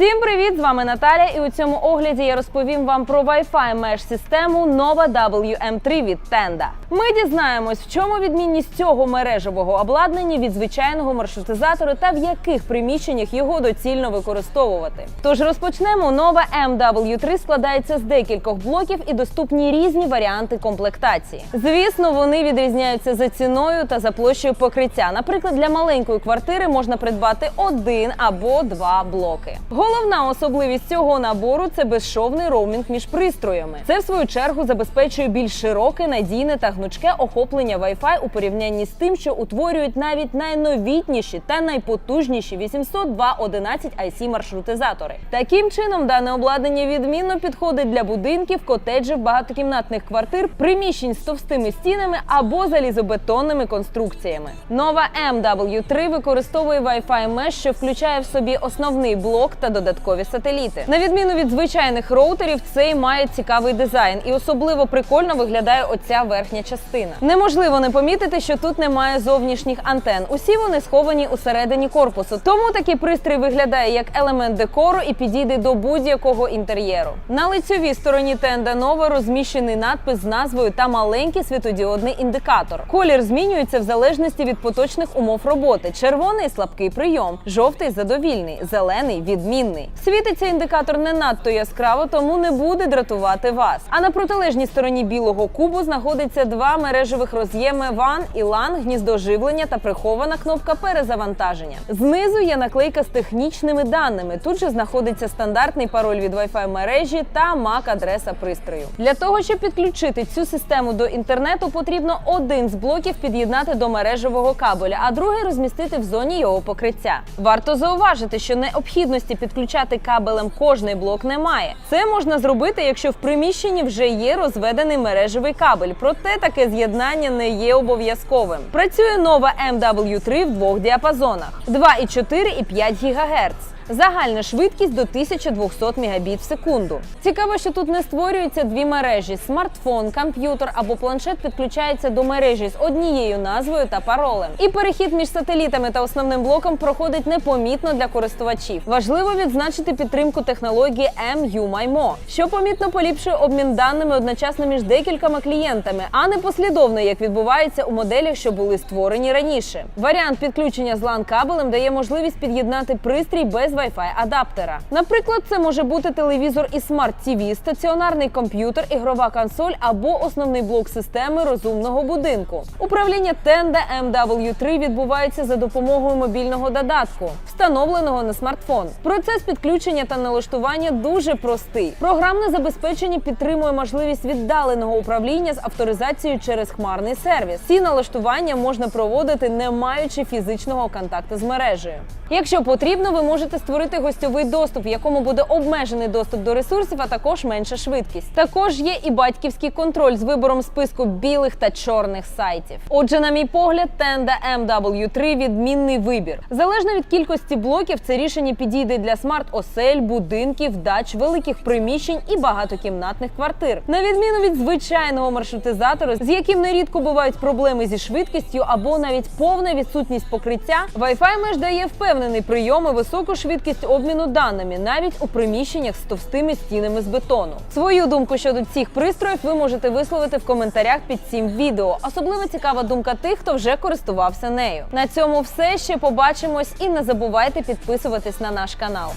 Всім привіт! З вами Наталя, і у цьому огляді я розповім вам про Wi-Fi mesh систему Nova WM3 від Tenda. Ми дізнаємось, в чому відмінність цього мережевого обладнання від звичайного маршрутизатора та в яких приміщеннях його доцільно використовувати. Тож розпочнемо. Nova MW3 складається з декількох блоків і доступні різні варіанти комплектації. Звісно, вони відрізняються за ціною та за площею покриття. Наприклад, для маленької квартири можна придбати один або два блоки. Головна особливість цього набору це безшовний роумінг між пристроями. Це в свою чергу забезпечує більш широке, надійне та гнучке охоплення Wi-Fi у порівнянні з тим, що утворюють навіть найновітніші та найпотужніші 802.11 IC маршрутизатори. Таким чином, дане обладнання відмінно підходить для будинків, котеджів, багатокімнатних квартир, приміщень з товстими стінами або залізобетонними конструкціями. Нова MW3 використовує Wi-Fi Mesh, що включає в собі основний блок та додаткові сателіти. На відміну від звичайних роутерів, цей має цікавий дизайн і особливо прикольно виглядає оця верхня частина. Неможливо не помітити, що тут немає зовнішніх антен. Усі вони сховані усередині корпусу. Тому такий пристрій виглядає як елемент декору і підійде до будь-якого інтер'єру. На лицьовій стороні тенда Nova розміщений надпис з назвою та маленький світодіодний індикатор. Колір змінюється в залежності від поточних умов роботи: червоний слабкий прийом, жовтий задовільний, зелений відмінний. Світиться індикатор не надто яскраво, тому не буде дратувати вас. А на протилежній стороні білого кубу знаходиться два мережевих роз'єми WAN і LAN, гніздо живлення та прихована кнопка перезавантаження. Знизу є наклейка з технічними даними. Тут же знаходиться стандартний пароль від Wi-Fi мережі та MAC-адреса пристрою. Для того, щоб підключити цю систему до інтернету, потрібно один з блоків під'єднати до мережевого кабеля, а другий розмістити в зоні його покриття. Варто зауважити, що необхідності підключати кабелем кожний блок немає. Це можна зробити, якщо в приміщенні вже є розведений мережевий кабель. Проте таке з'єднання не є обов'язковим. Працює нова MW3 в двох діапазонах: 2,4 і 5 ГГц. Загальна швидкість до 1200 Мбіт в секунду. Цікаво, що тут не створюються дві мережі: смартфон, комп'ютер або планшет підключається до мережі з однією назвою та паролем. І перехід між сателітами та основним блоком проходить непомітно для користувачів. Важливо відзначити підтримку технології MU-MIMO, що помітно поліпшує обмін даними одночасно між декількома клієнтами, а не послідовно, як відбувається у моделях, що були створені раніше. Варіант підключення з LAN кабелем дає можливість під'єднати пристрій без Wi-Fi адаптера. Наприклад, це може бути телевізор і смарт TV, стаціонарний комп'ютер, ігрова консоль або основний блок системи розумного будинку. Управління Tenda MW3 відбувається за допомогою мобільного додатку, встановленого на смартфон. Процес підключення та налаштування дуже простий. Програмне забезпечення підтримує можливість віддаленого управління з авторизацією через хмарний сервіс. Ці налаштування можна проводити не маючи фізичного контакту з мережею. Якщо потрібно, ви можете створити гостьовий доступ, в якому буде обмежений доступ до ресурсів, а також менша швидкість. Також є і батьківський контроль з вибором списку білих та чорних сайтів. Отже, на мій погляд, Tenda MW3 відмінний вибір. Залежно від кількості блоків, це рішення підійде для смарт-осель, будинків, дач, великих приміщень і багатокімнатних квартир. На відміну від звичайного маршрутизатора, з яким нерідко бувають проблеми зі швидкістю або навіть повна відсутність покриття, Wi-Fi Mesh дає впевнений прийом і високу швидкість обміну даними навіть у приміщеннях з товстими стінами з бетону. Свою думку щодо цих пристроїв ви можете висловити в коментарях під цим відео. Особливо цікава думка тих, хто вже користувався нею. На цьому все ще побачимось і не забувайте підписуватись на наш канал.